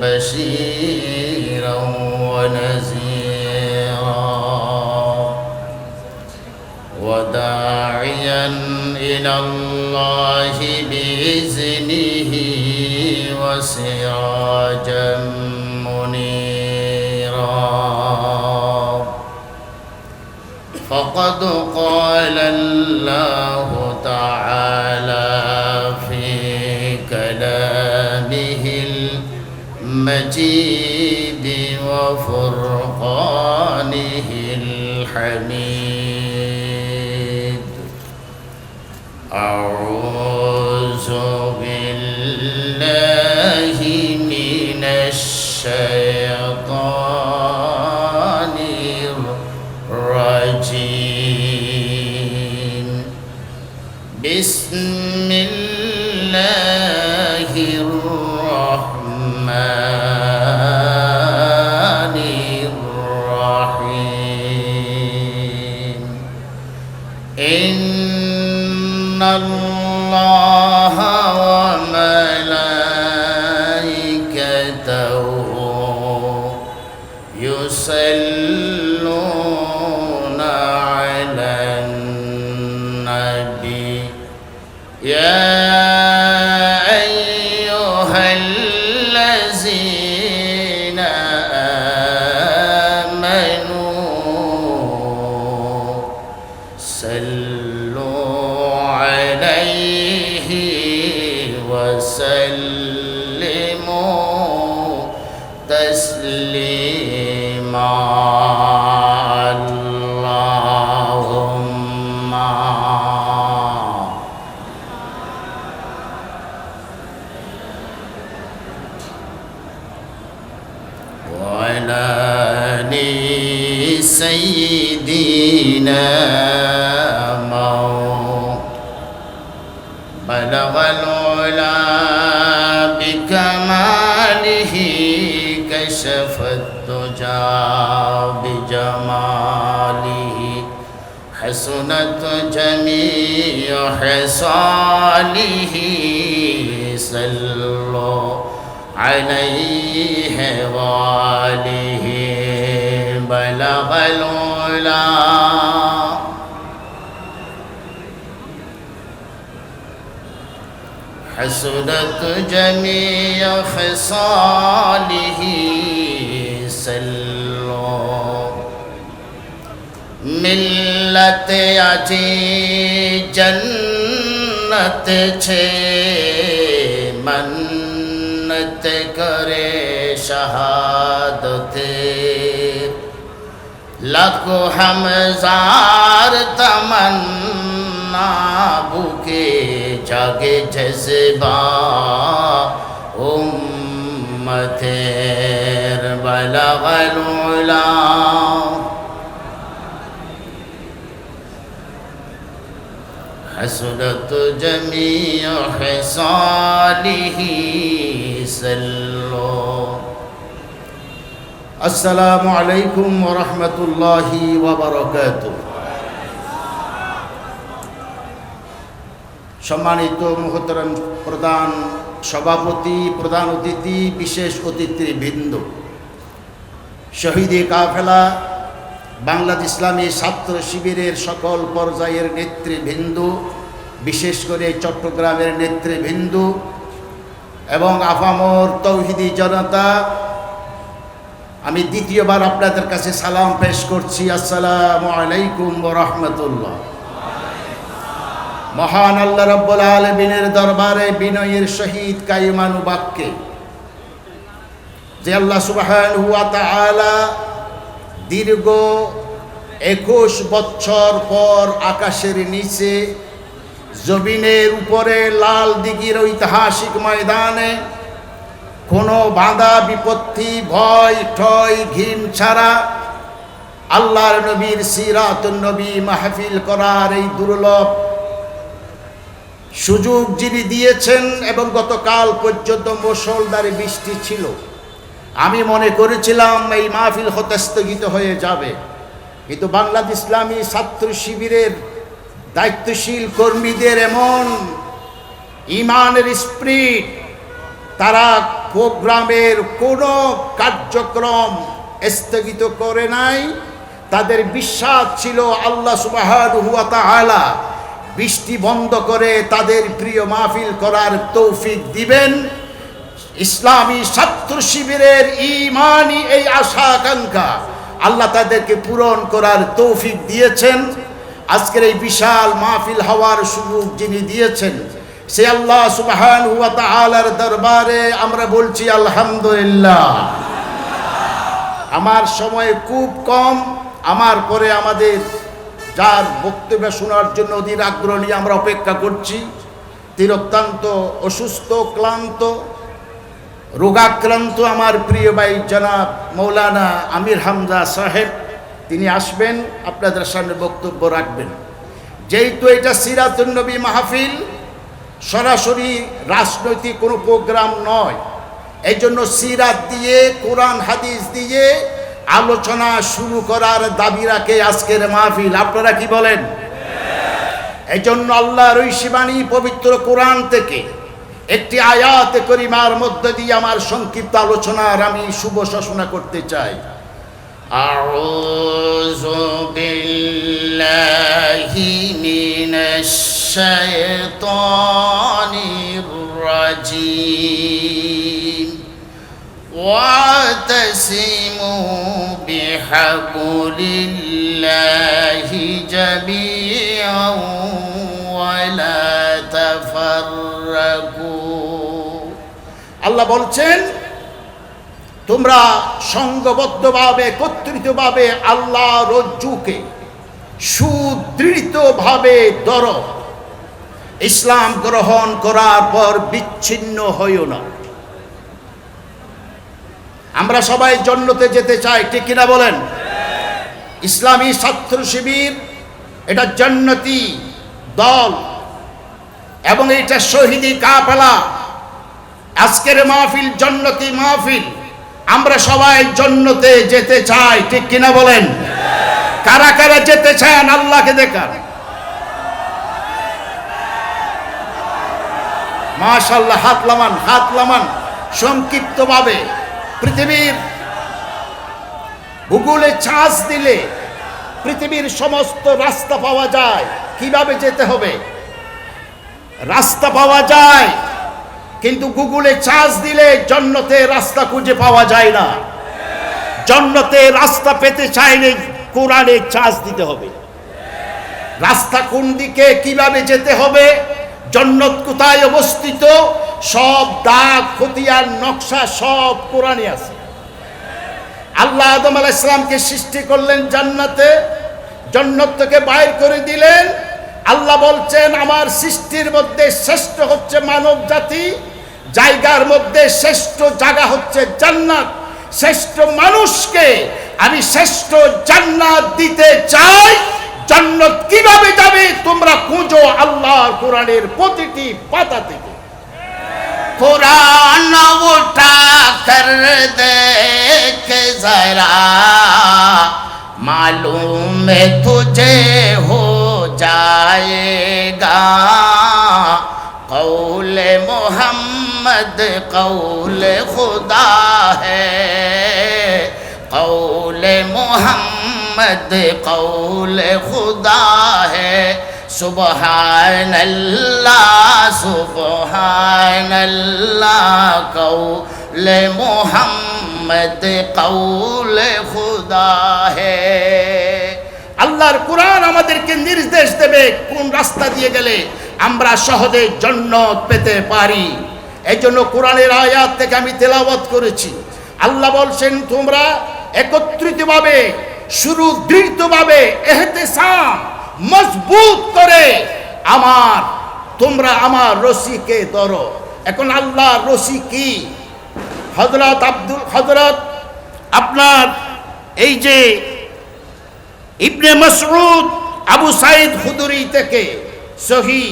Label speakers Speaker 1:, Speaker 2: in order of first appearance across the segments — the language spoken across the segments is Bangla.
Speaker 1: بشيرا ونذيرا وداعيا إلى الله بإذنه وسراجا منيرا. فقد قال الله تعالى المجيد وفرقانه الحميد أعوذ يصلون سيدنا مو بلغ العلا بكماله كشف الدجى بجماله. حسنت جميع حصاله صلوا عليه وآله. ليلا حسدت جميع خصاله سلوا ملت عجی جنت چھے منت کرے شہادت লাখো হামজার তমন্না বুকে জাগে জজবা উম্মতের বলগল উলা حسنت جميع خصاله سلوا আসসালামু আলাইকুম ওরহমতুল্লাহি ওবরকাত সম্মানিত মহতরম প্রধান সভাপতি, প্রধান অতিথি, বিশেষ অতিথিবৃন্দ, শহীদে কাফেলা, বাংলাদেশ ইসলামী ছাত্র শিবিরের সকল পর্যায়ের নেতৃবৃন্দ, বিশেষ করে চট্টগ্রামের নেতৃবৃন্দ এবং আফামর তৌহিদি জনতা আমি দ্বিতীয়বার আপনাদের কাছে সালাম পেশ করছি। আসসালামু আলাইকুম রহমতুল্লাহ। মহান আল্লাহ রব্বুল আলমিনের দরবারে বিনয়ের সহিত কাইমানু বাক্যে যে আল্লাহ সুবাহান হুয়া তাআলা দীর্ঘ একুশ বছর পর আকাশের নিচে, জমিনের উপরে লাল দিঘির ঐতিহাসিক ময়দানে
Speaker 2: কোনো বাঁধা বিপত্তি, ভয়, ঠয় ঘিন ছাড়া আল্লাহর নবীর সিরাতুন নবী মাহফিল করার এই দুর্লভ সুযোগ যিনি দিয়েছেন এবং গতকাল পর্যন্ত মুসলদারে বৃষ্টি ছিল, আমি মনে করেছিলাম এই মাহফিল হতে স্থগিত হয়ে যাবে। কিন্তু বাংলাদেশ ইসলামী ছাত্র শিবিরের দায়িত্বশীল কর্মীদের এমন ইমানের স্প্রিট, তারা প্রোগ্রামের কোনো কার্যক্রম স্থগিত করে নাই। তাদের বিশ্বাস ছিল আল্লাহ সুবাহ বৃষ্টি বন্ধ করে তাদের প্রিয় মাহফিল করার তৌফিক দিবেন। ইসলামী ছাত্র শিবিরের ইমানি এই আশা আকাঙ্ক্ষা। আল্লাহ তাদেরকে পূরণ করার তৌফিক দিয়েছেন। আজকের এই বিশাল মাহফিল হওয়ার সুযোগ যিনি দিয়েছেন সে আল্লাহ সুবহান হুয়া তাআলার দরবারে আমরা বলছি, আলহামদুলিল্লাহ। আমার সময় খুব কম, আমার পরে আমাদের যার বক্তব্য শোনার জন্য অধীর আগ্রহ নিয়ে আমরা অপেক্ষা করছি। তিনি অত্যন্ত অসুস্থ, ক্লান্ত, রোগাক্রান্ত আমার প্রিয় ভাই জনাব মৌলানা আমির হামজা সাহেব, তিনি আসবেন, আপনাদের সামনে বক্তব্য রাখবেন। যেহেতু এটা সিরাতুন নবী মাহফিল সরাসরি রাজনৈতিক কোনো প্রোগ্রাম নয়। এই জন্য সিরাত দিয়ে, কোরআন, হাদিস দিয়ে আলোচনা শুরু করার দাবি রাখে আজকের মাহফিল। আপনারা কি বলেন? এই জন্য আল্লাহ রইশিবাণী পবিত্র কোরআন থেকে একটি আয়াত করিমার মধ্য দিয়ে আমার সংক্ষিপ্ত আলোচনার আমি শুভ শাসনা করতে চাই।
Speaker 1: أعوذ بالله من الشيطان الرجيم واعتصموا بحبل الله جميعا ولا تفرقوا
Speaker 2: আল্লাহ বলছেন তোমরা সংঘবদ্ধভাবে একত্রিতভাবে আল্লাহ রজ্জুকে সুদৃঢ়ভাবে ধর। ইসলাম গ্রহণ করার পর বিচ্ছিন্ন হইও না। আমরা সবাই জন্নতে যেতে চাই, ঠিক কিনা বলেন? ইসলামী ছাত্র শিবির, এটা জন্নতি দল, এবং এটা শহীদি কাফেলা। আজকের মাহফিল জন্নতি মাহফিল। আমরা সবাই জন্নতে যেতে চাই, ঠিক কিনা বলেন? কারা কারা যেতে চান আল্লাহকে দেখান মাশাল্লাহ হাত লামান হাত লামান, সংক্ষিপ্তভাবে পৃথিবীর ভূগোলে চাষ দিলে পৃথিবীর সমস্ত রাস্তা পাওয়া যায়, কীভাবে যেতে হবে? রাস্তা পাওয়া যায় কিন্তু গুগলে চার্জ দিলে জন্নতে রাস্তা খুঁজে পাওয়া যায় না। জন্নতে রাস্তা পেতে চাইলে কোরআনে চার্জ দিতে হবে। রাস্তা কোন দিকে কীভাবে যেতে হবে, জন্নত কোথায় অবস্থিত, সব দাগ খতিয়ার নকশা সব কোরআনে আছে। আল্লাহ আদম আলাহ ইসলামকে সৃষ্টি করলেন জান্নাতে, জন্নত থেকে বাইর করে দিলেন। আল্লাহ বলছেন, আমার সৃষ্টির মধ্যে শ্রেষ্ঠ হচ্ছে মানব জাতি জায়গার মধ্যে শ্রেষ্ঠ জায়গা হচ্ছে জান্নাত শ্রেষ্ঠ মানুষকে আমি শ্রেষ্ঠ জান্নাত দিতে চাই জান্নাত কিভাবে যাবে তোমরা খুঁজো আল্লাহর কোরআনের প্রতিটি পাতা থেকে
Speaker 1: कुरान उठा कर देख जरा मालूम है तुझे हो जाएगा कौल मोहम्मद محمد قول خدا ہے قول محمد قول خدا ہے سبحان اللہ سبحان اللہ قول محمد قول خدا ہے
Speaker 2: আল্লাহর কোরআন আমাদেরকে নির্দেশ দেবে কোন রাস্তা দিয়ে গেলে আমরা সহজে জন্নত পেতে পারি এই জন্য কোরআনের আয়াত থেকে আমি তেলাওয়াত করেছি। আল্লাহ বলছেন, তোমরা একত্রিতভাবে, শুরু দৃঢ়ভাবে এহতেসাম মজবুত করে আমার, তোমরা আমার রশিকে ধরো। এখন আল্লাহ রশি কি? হজরত আব্দুল হজরত আপনার এই যে ইবনে মসরুদ আবু সাইদ হুদুরি থেকে সহি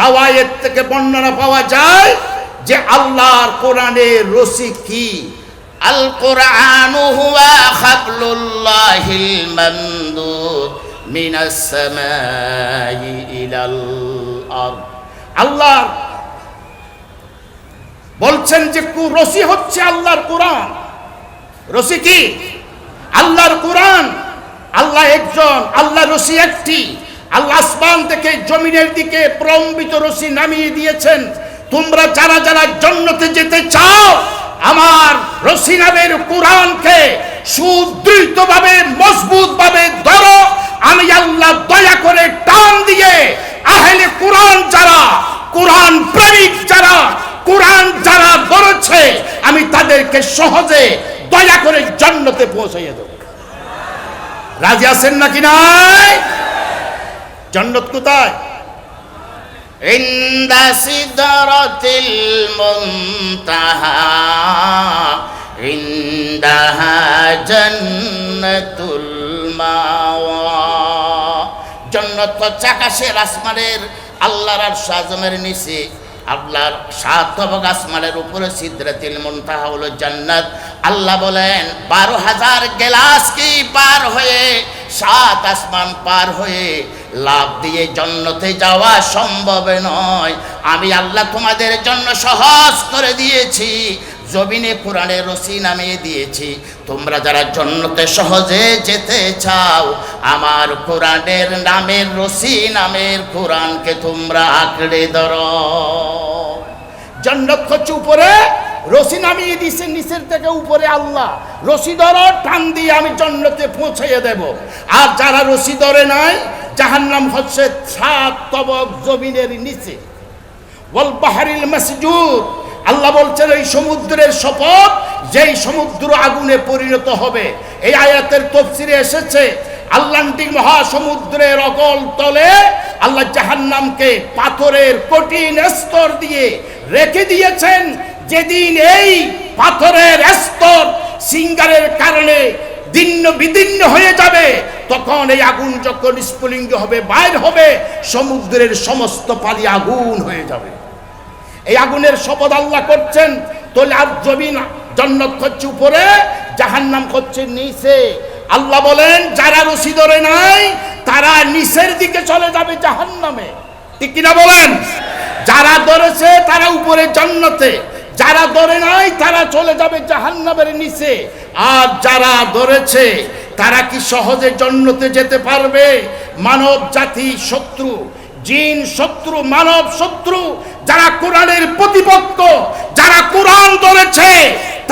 Speaker 2: রাওয়ায়েত থেকে বর্ণনা পাওয়া যায় যে আল্লাহর কোরআনের রসি কি?
Speaker 1: আল কোরআন হুয়া হাবলুল্লাহিল মামদুদ মিনাস সামাই ইলাল আরদ।
Speaker 2: আল্লাহর বলছেন যে কু- রসি হচ্ছে আল্লাহর কোরআন। রসি কি? আল্লাহর কোরআন। আল্লাহ একজন আল্লাহ রসি একটি। আল্লাহ আসমান থেকে জমিনের দিকে প্রলম্বিত রশি নামিয়ে দিয়েছেন। তোমরা যারা যারা জন্নতে যেতে চাও, আমার রশি নামের কোরআনকে সুদৃঢ়ভাবে মজবুত ভাবে ধরো। আমি আল্লাহ দয়া করে টান দিয়ে আহলে কোরআন যারা, কোরআন প্রেমিক যারা, কোরআন যারা ধরেছে, আমি তাদেরকে সহজে দয়া করে জন্নতে পৌঁছাইয়ে দেব। রাজি আছেন নাকি নাই? জন্নত কোথায়?
Speaker 1: عند سدرة المنتهى عندها جنة المأوى জন্নত হচ্ছে আকাশের আসমানের আল্লাহর আর সাজমের নিচে আল্লাহর সাত তবক আসমানের উপরে সিদ্রাতিল মুনতাহা হলো জান্নাত আল্লাহ বলেন বারো হাজার গেলাস কি পার হয়ে সাত আসমান পার হয়ে লাভ দিয়ে জন্নতে যাওয়া সম্ভব নয়। আমি আল্লাহ তোমাদের জন্য সহজ করে দিয়েছি। জমিনে কোরআনের রসি নামিয়ে দিয়েছি। তোমরা যারা জন্নতে সহজে যেতে চাও, আমার কোরআনের নামের রসি নামের কোরআনকে তোমরা আঁকড়ে ধরো।
Speaker 2: জন্নত হচ্ছে উপরে রশি নামিয়ে দিয়েছে নিচের থেকে উপরে আল্লাহ। রশি ধরো টান দিয়ে আমি জন্নতে পৌঁছাইয়ে দেব। আর যারা রশি ধরে নাই, জাহান্নাম হচ্ছে সাত তবক জমিনের নিচে। বল বাহারিল মাসজুদ। আল্লাহ বলছেন, এই সমুদ্রের শপথ, যেই সমুদ্র আগুনে পরিণত হবে। এই আয়াতের তফসিরে এসেছে আল্লান্টিক মহাসমুদ্রের অকল তলে আল্লাহ জাহান্নামকে পাথরের কঠিন স্তর দিয়ে রেখে দিয়েছেন। যেদিন এই পাথরের স্তর সিঙ্গারের কারণে দিন্ন বিদিন্ন হয়ে যাবে, তখন এই আগুন যখন স্ফুলিঙ্গ হবে, বাইর হবে, সমুদ্রের সমস্ত পানি আগুন হয়ে যাবে। এই আগুনের শপথ আল্লাহ করছেন, তোলে আর জমিন জন্নত হচ্ছে উপরে, জাহান্নাম হচ্ছে নিচে। আল্লাহ বলেন, যারা রশি ধরে নাই, তারা নিচের দিকে চলে যাবে জাহান্নামে। ঠিক কিনা বলেন? যারা ধরেছে, তারা উপরে জন্নতে। যারা ধরে নাই, তারা চলে যাবে জাহান্নামের নিচে। আর যারা ধরেছে, তারা কি সহজে জন্মতে যেতে পারবে? মানব জাতি শত্রু, জিন শত্রু, মানব শত্রু, যারা কোরআনের প্রতিপক্ষ, যারা কোরআন ধরেছে,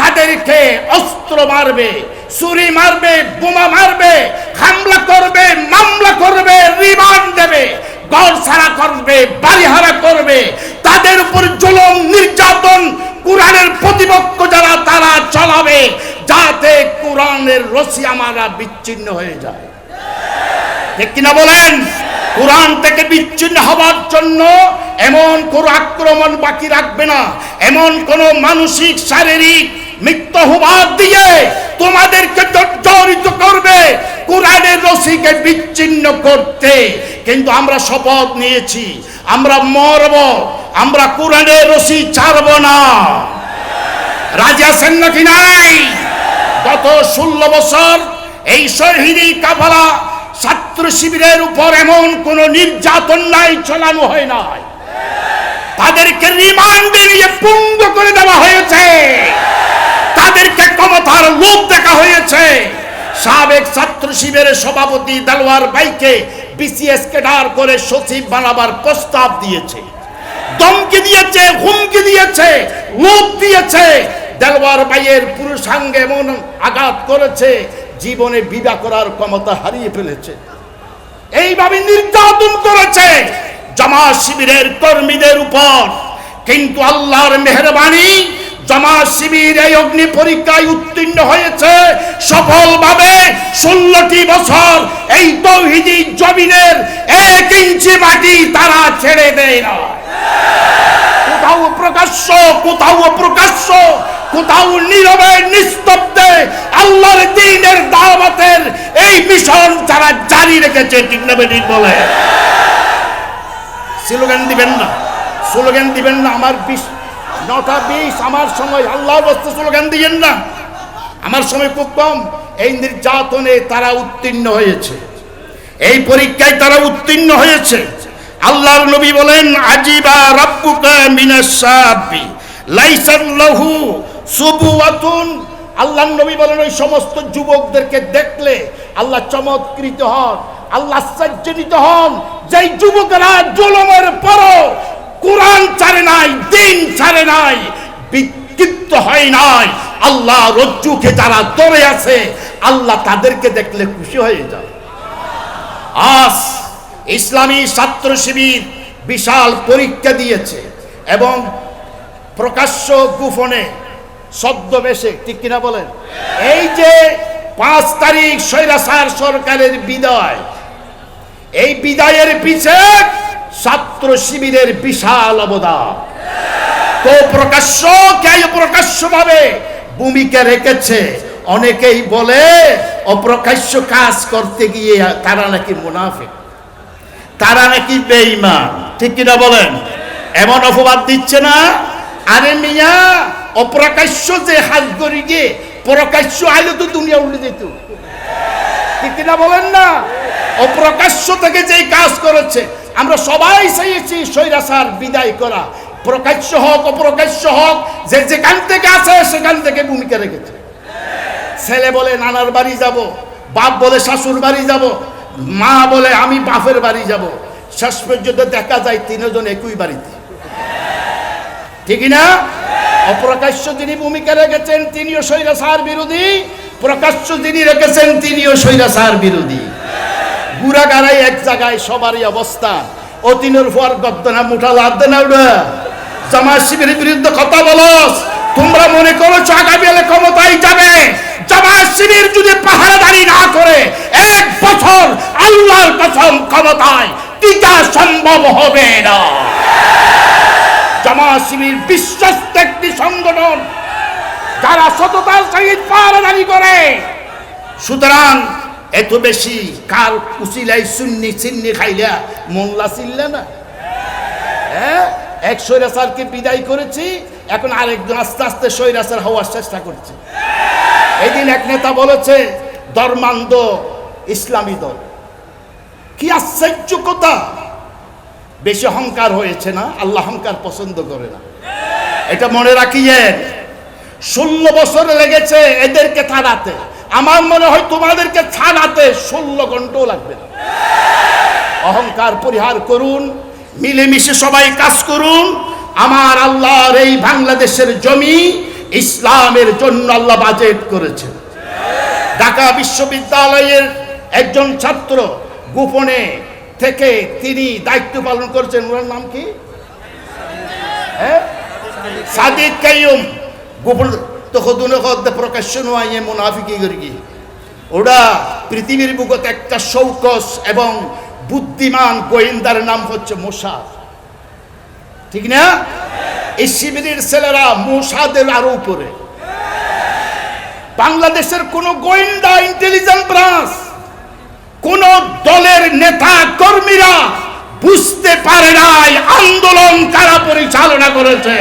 Speaker 2: তাদেরকে অস্ত্র মারবে, ছুরি মারবে, বোমা মারবে, হামলা করবে, মামলা করবে, রিমান্ড দেবে ঘর ছাড়া করবে, বাড়িহারা করবে। তাদের উপর জুলুম, নির্যাতন কোরআনের প্রতিপক্ষ যারা, তারা চালাবে যাতে কোরআনের রশি আমারা বিচ্ছিন্ন হয়ে যায়। ঠিক কিনা বলেন? কোরআন থেকে বিচ্ছিন্ন হবার জন্য এমন কোন আক্রমণ বাকি রাখবে না। এমন কোন মানসিক, শারীরিক মিথ্যহুবাদ দিয়ে তোমাদেরকে জর্জরিত করবে। কোরআনের রশিকে বিচ্ছিন্ন করতে। কিন্তু আমরা শপথ নিয়েছি। আমরা মরব। আমরা কোরআনের রশি ছাড়ব না। রাজি আছেন নাকি নাই? গত ষোলো বছর এই শহীদি কাফালা ছাত্র শিবিরের উপর এমন কোন নির্যাতন নাই চলানো হয় নাই। তাদেরকে রিমান্ডে নিয়ে পুঙ্গ করে দেওয়া হয়েছে। তাদেরকে ক্ষমতার লোভ দেখা হয়েছে। সাবেক ছাত্র শিবিরের সভাপতি দালওয়ার বাইকে বিসিএস কেডার করে সচিব বানাবার প্রস্তাব দিয়েছে। দমকি দিয়েছে, হুমকি দিয়েছে, লোভ দিয়েছে। দেলওয়ার বাইয়ের পুরুষাঙ্গে এমন আঘাত করেছে, জীবনে বিদা করার ক্ষমতা হারিয়ে ফেলেছে। এইভাবে নির্যাতন করেছে জামা শিবিরের কর্মীদের উপর। কিন্তু আল্লাহর মেহরবানি জামা শিবির এই অগ্নি পরীক্ষায় উত্তীর্ণ হয়েছে সফলভাবে। ষোলোটি বছর এই তৌহিদি জমিনের এক ইঞ্চি মাটি তারা ছেড়ে দেয় না কোথাও প্রকাশ্য কোথাও প্রকাশ্য কোথাও নীরবে, নিস্তব্ধে আল্লাহর দিনের দাওয়াতের এই মিশন তারা জারি রেখেছে, ঠিক না বেঠিক বলে? স্লোগান দিবেন না, স্লোগান দিবেন না, আমার বিশ, নটা বিশ, আমার সময় আল্লাহ বস্তু স্লোগান দিবেন না। আমার সময় খুব কম। এই নির্যাতনে তারা উত্তীর্ণ হয়েছে। এই পরীক্ষায় তারা উত্তীর্ণ হয়েছে। আল্লাহর নবী বলেন, আজিবা রাব্বুকা মিনাস সাবি লাইসাল্লাহু সুবুয়াতুন। আল্লাহর নবী বলেন, ওই সমস্ত যুবকদেরকে দেখলে আল্লাহ চমৎকৃত হন, আল্লাহ আশ্চর্যজনিত হন। যেই যুবকেরা জুলুমের পরও কোরআন ছাড়ে নাই, দিন ছাড়ে নাই বিক্ষিপ্ত হয় নাই, আল্লাহ রজ্জুকে যারা ধরে আছে, আল্লাহ তাদেরকে দেখলে খুশি হয়ে যায়। আজ ইসলামী ছাত্র শিবির বিশাল পরীক্ষা দিয়েছে এবং প্রকাশ্য গুফনে ছদ্মবেশে, ঠিক কিনা বলেন? এই যে পাঁচ তারিখ স্বৈরাচার সরকারের বিদায়, এই বিদায়ের পিছে ছাত্র শিবিরের বিশাল অবদান। তো প্রকাশ্য কে প্রকাশ্য ভাবে ভূমিকা রেখেছে। অনেকেই বলে, অপ্রকাশ্য কাজ করতে গিয়ে তারা নাকি মুনাফিক। তারা নাকি বেঈমান। ঠিক কিনা বলেন? এমন অপবাদ দিচ্ছে না? আরে মিয়া, অপ্রকাশ্য যে হাত করি গিয়ে প্রকাশ্য আইলে তো দুনিয়া উল্টে যেত। ঠিক কিনা বলেন না? অপ্রকাশ্য থেকে যেই কাজ করেছে, আমরা সবাই চাইছি স্বৈরাচার বিদায় করা। প্রকাশ্য হোক, অপ্রকাশ্য হোক, যে যেখান থেকে আছে, সেখান থেকে ভূমিকা রেখেছে। ছেলে বলে, নানার বাড়ি যাব, বাপ বলে শাশুর বাড়ি যাব মা বলে, আমি বাপের বাড়ি যাব। শেষ পর্যন্ত দেখা যায় তিনজন একই বাড়িতে। ঠিকই না? অপ্রকাশ্য যিনি ভূমিকা রেখেছেন, তিনিও স্বৈরাচার বিরোধী। প্রকাশ্য যিনি রেখেছেন, তিনিও স্বৈরাচার বিরোধী। গুড়া গাড়াই এক জায়গায় সবারই অবস্থা। অতিনের পর গদ্দনা মুঠা লাদ না উড়া। জামাত শিবিরের বিরুদ্ধে কথা বলস। তোমরা মনে করো আগামী এলে ক্ষমতায় যাবে। জামাত শিবির যদি না করে, এক বছর আল্লাহর কসম ক্ষমতায় টিকা সম্ভব হবে না। জামাত শিবির বিশ্বস্ত একটি সংগঠন, যারা সততার সহিত করে। সুতরাং এত বেশি কার কুচিলাই সুন্নি চিন্নি খাইলা মোল্লা না? হ্যাঁ? এক স্বৈরাচারকে বিদায় করেছি, এখন আরেকজন আস্তে আস্তে স্বৈরাচার হওয়ার চেষ্টা করছে। এদিন এক নেতা বলেছে, ধর্মান্ধ ইসলামী দল। কি আশ্চর্য কথা! বেশি অহংকার হয়েছে না, আল্লাহ অহংকার পছন্দ করে না। এটা মনে রাখিয়েন ষোলো বছর লেগেছে এদেরকে থানাতে আমার মনে হয় তোমাদেরকে ছাড়াতে ষোলো ঘন্টাও লাগবে না। অহংকার পরিহার করুন, মিলেমিশে সবাই কাজ করুন। আমার আল্লাহর এই বাংলাদেশের জমি ইসলামের জন্য আল্লাহ বাজেট করেছে ঢাকা বিশ্ববিদ্যালয়ের একজন ছাত্র গোপনে থেকে তিনি দায়িত্ব পালন করছেন। ওনার নাম কি? হ্যাঁ? গোপন প্রকাশ্য ওরা পৃথিবীর একটা এবং বুদ্ধিমান গোয়েন্দার নাম হচ্ছে ঠিক না? এই শিবিরের ছেলেরা মোসাদের আরও উপরে। বাংলাদেশের কোন গোয়েন্দা ইন্টেলিজেন্স ব্রাঞ্চ কোন দলের নেতা কর্মীরা বুঝতে পারে নাই আন্দোলন কারা পরিচালনা করেছে।